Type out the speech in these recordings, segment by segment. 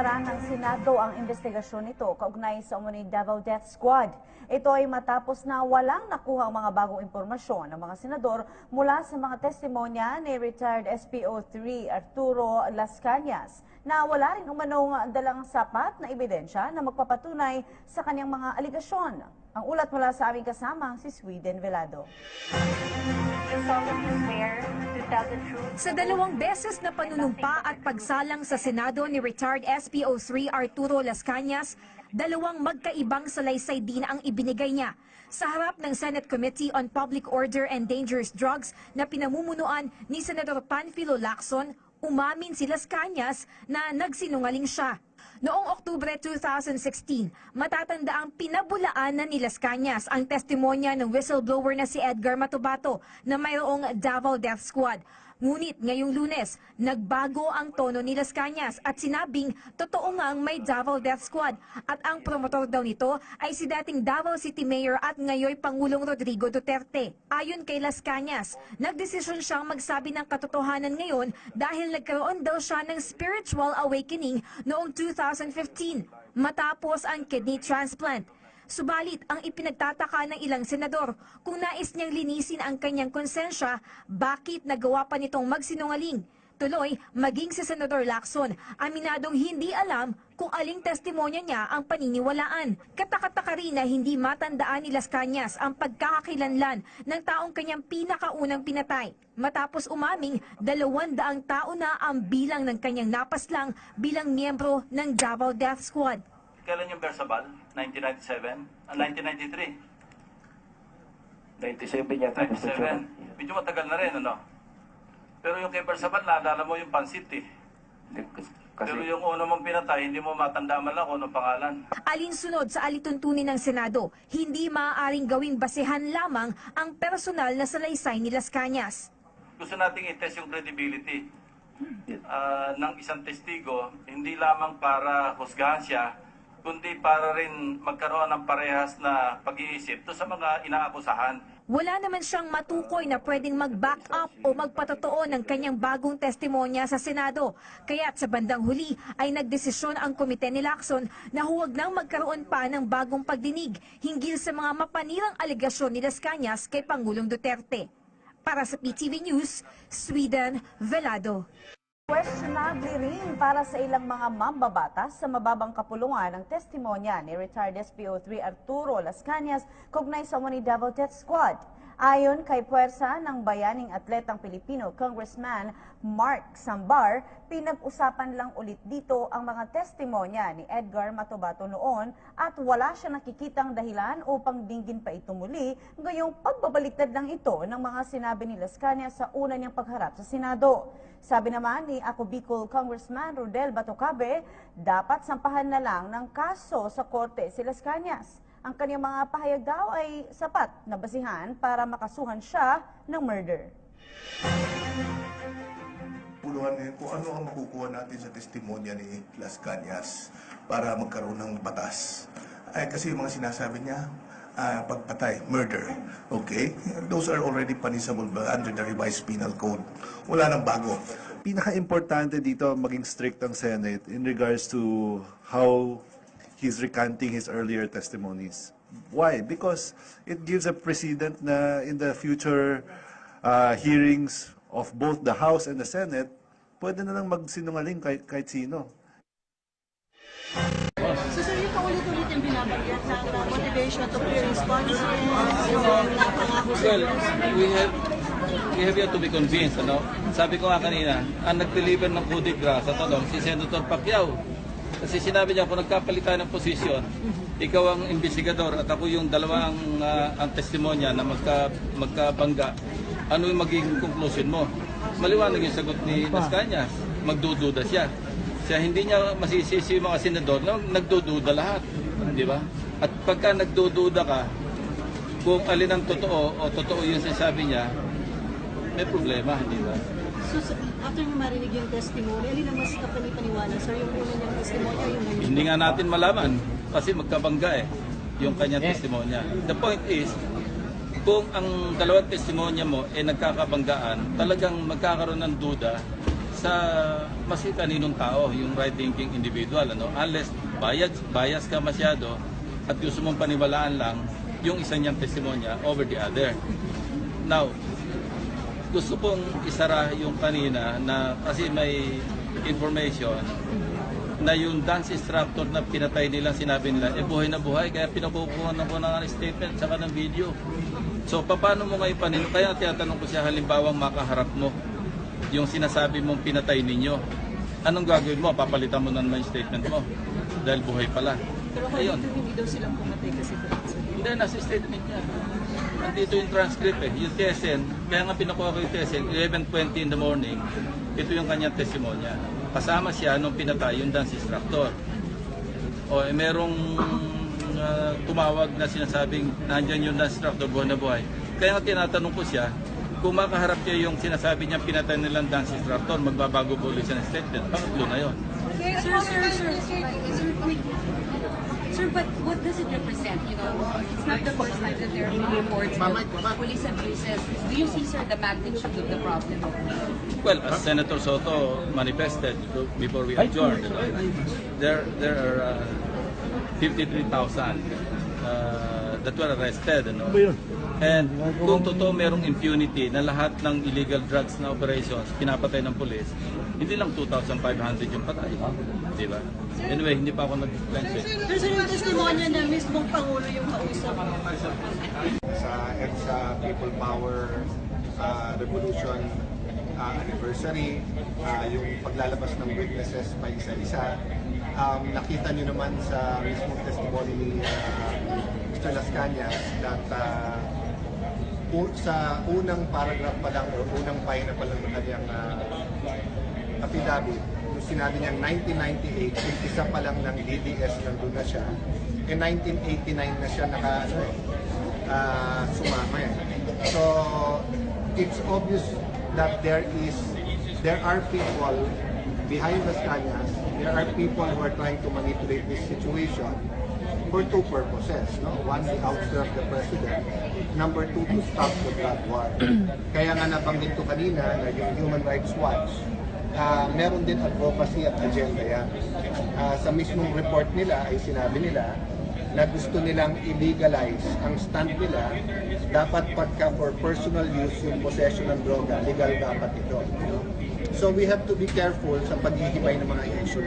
Pinaran ng Senado ang investigasyon nito kaugnay sa umuning Davao Death Squad. Ito ay matapos na walang nakuha ang mga bagong impormasyon ng mga senador mula sa mga testimonya ni retired SPO3 Arturo Las Cañas na wala rin umanong dalang sapat na ebidensya na magpapatunay sa kanyang mga aligasyon. Ang ulat mula sa aming kasama si Sweden Velado. Sa dalawang beses na panunumpa at pagsalang sa Senado ni retired SPO3 Arturo Las Cañas, dalawang magkaibang salaysay din ang ibinigay niya. Sa harap ng Senate Committee on Public Order and Dangerous Drugs na pinamumunuan ni Senador Panfilo Lacson, umamin si Las Cañas na nagsinungaling siya. Noong Oktubre 2016, matatanda ang pinabulaan na ni Las Cañas ang testimonya ng whistleblower na si Edgar Matubato na mayroong Davao Death Squad. Ngunit ngayong lunes, nagbago ang tono ni Las Cañas at sinabing totoo ngang may Davao Death Squad at ang promotor daw nito ay si dating Davao City Mayor at ngayoy Pangulong Rodrigo Duterte. Ayon kay Las Cañas, nagdesisyon siyang magsabi ng katotohanan ngayon dahil nagkaroon daw siya ng spiritual awakening noong 2015 matapos ang kidney transplant. Subalit, ang ipinagtataka ng ilang senador, kung nais niyang linisin ang kanyang konsensya, bakit nagawa pa nitong magsinungaling? Tuloy, maging si Senador Lacson, aminadong hindi alam kung aling testimonya niya ang paniniwalaan. Katakataka rin na hindi matandaan ni Las Cañas ang pagkakakilanlan ng taong kanyang pinakaunang pinatay. Matapos umaming, dalawang daang tao na ang bilang ng kanyang napaslang bilang miyembro ng Davao Death Squad. Kailan yung Bersabal? 1997? Ah, 1993? 97 yata, Mr. Chairman. 97? Medyo matagal na rin, ano? Pero yung kay Bersabal, naalala mo yung pansit eh. Kasi, Pero yung una mong pinatay, hindi mo matanda man lang kung anong pangalan. Alinsunod sa alituntunin ng Senado, hindi maaaring gawing basehan lamang ang personal na salaysay ni Las Cañas. Gusto nating i-test yung credibility ah, ng isang testigo, hindi lamang para husgahan siya, kundi para rin magkaroon ng parehas na pag-iisip to sa mga inaakusahan. Wala naman siyang matukoy na pwedeng mag-back up o magpatotoo ng kanyang bagong testimonya sa Senado. Kaya't sa bandang huli ay nagdesisyon ang komite ni Lacson na huwag nang magkaroon pa ng bagong pagdinig hinggil sa mga mapanirang alegasyon ni Las Cañas kay Pangulong Duterte. Para sa PTV News, Sweden Velado. Questionable rin para sa ilang mga mambabatas sa mababang kapulungan ang testimonya ni retired SPO3 Arturo Las Cañas kaugnay sa Moni Davao Death Squad. Ayon kay puwersa ng bayaning atletang Pilipino, Congressman Mark Sambar, pinag-usapan lang ulit dito ang mga testimonya ni Edgar Matobato noon at wala siya nakikitang dahilan upang dinggin pa ito muli, ngayong pagbabaliktad lang ito ng mga sinabi ni Las Cañas sa una niyang pagharap sa Senado. Sabi naman ni Ako Bicol Congressman Rodel Batocabe, dapat sampahan na lang ng kaso sa korte si Las. Ang kanyang mga pahayag daw ay sapat na basihan para makasuhan siya ng murder. puluhan ngayon kung ano ang makukuha natin sa testimonya ni Las Cañas para magkaroon ng batas. Ay, kasi yung mga sinasabi niya, ah, pagpatay, murder. Okay? Those are already punishable under the revised penal code. Wala nang bago. pinaka-importante dito maging strict ang Senate in regards to how he's recanting his earlier testimonies. Why? Because it gives a precedent na in the future uh, hearings of both the House and the Senate, pwede na lang magsinungaling kahit, kahit sino. So sir, yung paulit-ulit yung binabanggit na na motivation to clear responses, yung pangako sa Well, we have we have yet to be convinced, ano? Sabi ko nga kanina, ang nag-deliver ng coup de grace sa tanong, si Senator Pacquiao. Kasi sinabi niya, kung nagkapalitan ng posisyon, ikaw ang investigador at ako yung dalawang ah, ang testimonya na magka, magkabangga, ano yung magiging conclusion mo? Maliwanag yung sagot ni Las Cañas. Magdududa siya. Siya hindi niya masisisi yung mga senador na nagdududa lahat. Di ba? At pagka nagdududa ka, kung alin ang totoo o totoo yung sinasabi niya, may problema, di ba? After nyo marinig yung testimony, alin ang mas kapanipaniwala? Sir, yung una niyang testimony o yung ngayon? Hindi nga natin malaman kasi magkabangga eh yung kanyang testimonya. The point is, kung ang dalawang testimonya mo ay nagkakabanggaan, talagang magkakaroon ng duda sa maski kaninong tao, yung right-thinking individual, ano? Unless bias, bias ka masyado at gusto mong paniwalaan lang yung isa niyang testimonya over the other. Now, gusto kong isara yung kanina na kasi may information na yung dance instructor na pinatay nila, sinabi nila, eh buhay na buhay, kaya pinakukuha na ko ng statement saka ng video. So, paano mo ngayon panin? Kaya tinatanong ko siya, halimbawang makaharap mo yung sinasabi mong pinatay ninyo. Anong gagawin mo? Papalitan mo na naman yung statement mo. Dahil buhay pala. Pero Ayun. hindi daw silang pumatay kasi Hindi, nasa statement niya. Nandito yung transcript eh. Yung TSN, kaya nga pinakuha ko yung TSN, 11.20 in the morning, ito yung kanyang testimonya. Kasama siya nung pinatay yung dance instructor. O eh, merong ah, tumawag na sinasabing nandyan yung dance instructor, buhay na buhay. Kaya nga tinatanong ko siya, kung makaharap niya yung sinasabi niya pinatay nilang dance instructor, magbabago po ulit siya ng statement. Pangatlo na yun. Sir, sir, sir, sir. Sir, but what does it represent? You know, it's not the first time that there are been reports of police abuses. Do you see, sir, the magnitude of the problem? Well, as Senator Soto manifested before we adjourned, you know, there there are uh, 53,000 uh, that were arrested. You know? And kung totoo merong impunity na lahat ng illegal drugs na operations pinapatay ng police, hindi lang 2,500 yung patay. Di ba? Anyway, hindi pa ako nag-explain sa'yo. Pero sir, yung testimonya na mismong Pangulo yung kausap. sa EDSA People Power uh, Revolution uh, anniversary, uh, yung paglalabas ng witnesses pa isa-isa. Um, nakita nyo naman sa mismong testimony ni uh, Mr. Las Cañas that uh, u- sa unang paragraph pa lang o unang pahina pa lang ng kanyang uh, affidavit, sinabi niyang 1998, yung isa pa lang ng DDS nandun na siya, eh 1989 na siya naka, ano uh, sumama eh. So, it's obvious that there is, there are people behind the Cañas, there are people who are trying to manipulate this situation for two purposes. No? One, the ouster of the president. Number two, to stop the drug war. Kaya nga nabanggit ko kanina na yung Human Rights Watch, ah, meron din advocacy at agenda yan. Ah, sa mismong report nila ay sinabi nila na gusto nilang illegalize ang stand nila dapat pagka for personal use yung possession ng droga, legal dapat ito. So we have to be careful sa paghihimay ng mga issue.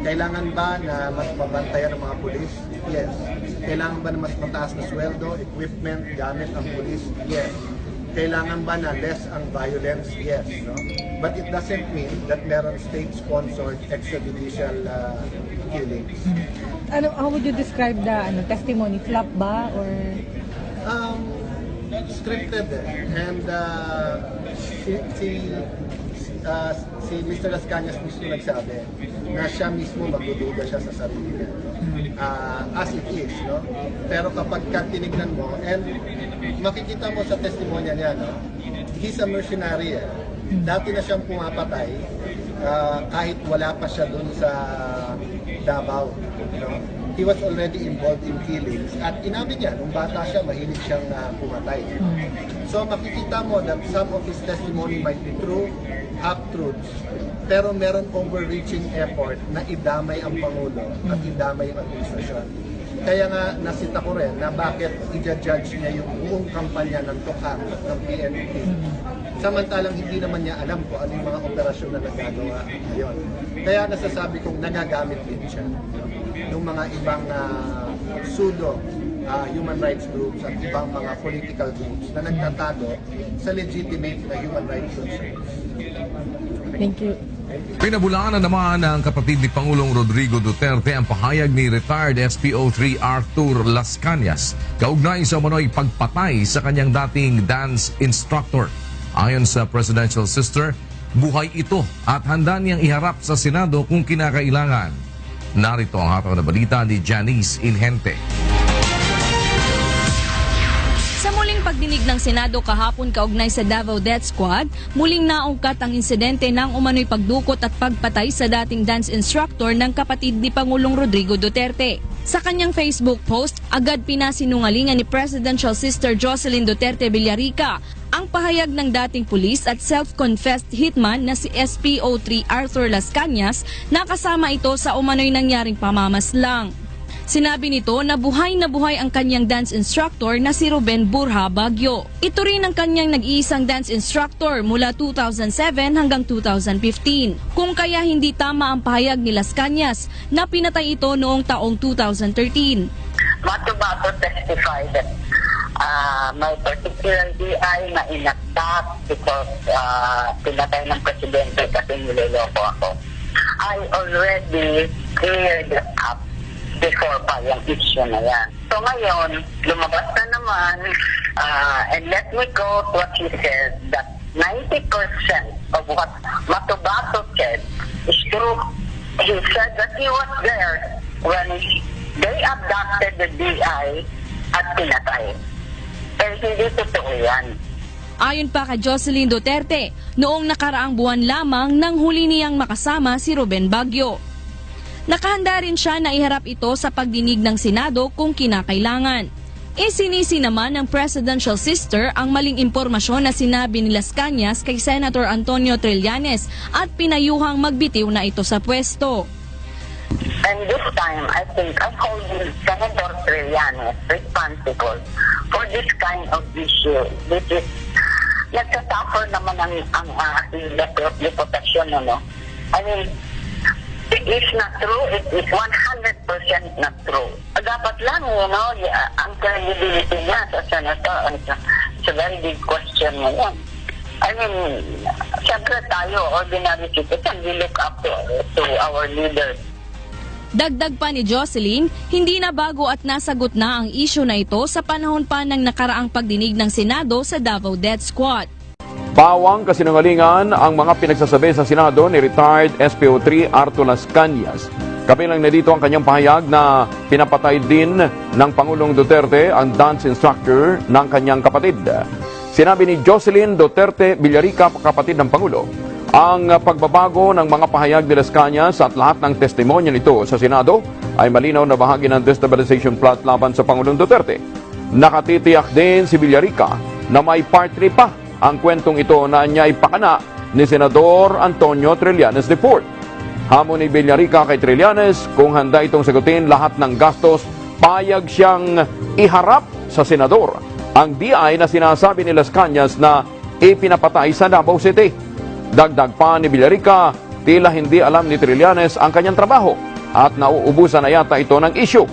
Kailangan ba na mas mabantayan ng mga pulis? Yes. Kailangan ba na mas mataas na sweldo, equipment, gamit ang pulis? Yes. Kailangan ba na less ang violence? Yes. No? But it doesn't mean that meron state-sponsored extrajudicial uh, killings. Ano, how would you describe the ano, testimony? Flop ba? Or Um, scripted eh. And uh, si, si, uh, si Mr. Las mismo nagsabi na siya mismo magdududa siya sa sarili niya. Uh, as it is, no? Pero kapag ka tinignan mo, and makikita mo sa testimonya niya, no? He's a mercenary eh. Dati na siyang pumapatay uh, kahit wala pa siya dun sa Davao. No? He was already involved in killings at inamin niya, nung bata siya, mahilig siyang uh, pumatay. So makikita mo that some of his testimony might be true, half-truths, pero meron overreaching effort na idamay ang Pangulo at idamay ang administrasyon. Kaya nga nasita ko rin na bakit i-judge niya yung buong kampanya ng tukang ng PNP. Samantalang hindi naman niya alam kung ano yung mga operasyon na nagagawa ngayon. Kaya nasasabi kong nagagamit din siya ng mga ibang uh, pseudo uh, human rights groups at ibang mga political groups na nagtatago sa legitimate na human rights concerns. thank you. Pinabulaanan naman ng kapatid ni Pangulong Rodrigo Duterte ang pahayag ni retired SPO3 Arthur Las Cañas kaugnay sa umano'y pagpatay sa kanyang dating dance instructor. Ayon sa presidential sister, buhay ito at handa niyang iharap sa Senado kung kinakailangan. Narito ang hataw na balita ni Janice Inhente. Sa muling pagdinig ng Senado kahapon kaugnay sa Davao Death Squad, muling naungkat ang insidente ng umano'y pagdukot at pagpatay sa dating dance instructor ng kapatid ni Pangulong Rodrigo Duterte. Sa kanyang Facebook post, agad pinasinungalingan ni Presidential Sister Jocelyn Duterte Villarica ang pahayag ng dating pulis at self-confessed hitman na si SPO3 Arthur Las Cañas na kasama ito sa umano'y nangyaring pamamaslang. Sinabi nito na buhay na buhay ang kanyang dance instructor na si Ruben Burha Bagyo. Ito rin ang kanyang nag-iisang dance instructor mula 2007 hanggang 2015. Kung kaya hindi tama ang pahayag ni Las Cañas na pinatay ito noong taong 2013. Matubato testified that uh, my particular DI na inaktak because uh, pinatay ng presidente kasi niloloko ako. I already cleared up before pa yung issue na yan. So ngayon, lumabas na naman, uh, and let me quote what he said, that 90% of what Matubato said is true. He said that he was there when they abducted the DI at pinatay. Pero hindi totoo yan. Ayon pa kay Jocelyn Duterte, noong nakaraang buwan lamang nang huli niyang makasama si Ruben Baggio. Nakahanda rin siya na iharap ito sa pagdinig ng Senado kung kinakailangan. Isinisi naman ng presidential sister ang maling impormasyon na sinabi ni Las Cañas kay Senator Antonio Trillanes at pinayuhang magbitiw na ito sa pwesto. And this time, I think I'm holding Senator Trillanes responsible for this kind of issue. This is, nagsasuffer naman ang, ang uh, rep- reputasyon, ano. I mean, is not true. It is 100% not true. Dapat lang, you know, uh, ang credibility niya sa senator, it's a, very big question ngayon. I mean, syempre tayo, ordinary citizen, we look up to, to our leaders. Dagdag pa ni Jocelyn, hindi na bago at nasagot na ang isyu na ito sa panahon pa ng nakaraang pagdinig ng Senado sa Davao Death Squad. Bawang kasinungalingan ang mga pinagsasabi sa Senado ni retired SPO3 Arturo Las Cañas. Kabilang na dito ang kanyang pahayag na pinapatay din ng Pangulong Duterte ang dance instructor ng kanyang kapatid. Sinabi ni Jocelyn Duterte Villarica, kapatid ng Pangulo, ang pagbabago ng mga pahayag ni Las Cañas at lahat ng testimonya nito sa Senado ay malinaw na bahagi ng destabilization plot laban sa Pangulong Duterte. Nakatitiyak din si Villarica na may part 3 pa ang kwentong ito na niya ipakana ni Senador Antonio Trillanes IV. Hamon ni Villarica kay Trillanes kung handa itong sagutin lahat ng gastos, payag siyang iharap sa senador ang DI na sinasabi ni Las Cañas na ipinapatay sa Davao City. Dagdag pa ni Villarica, tila hindi alam ni Trillanes ang kanyang trabaho at nauubusan na yata ito ng issue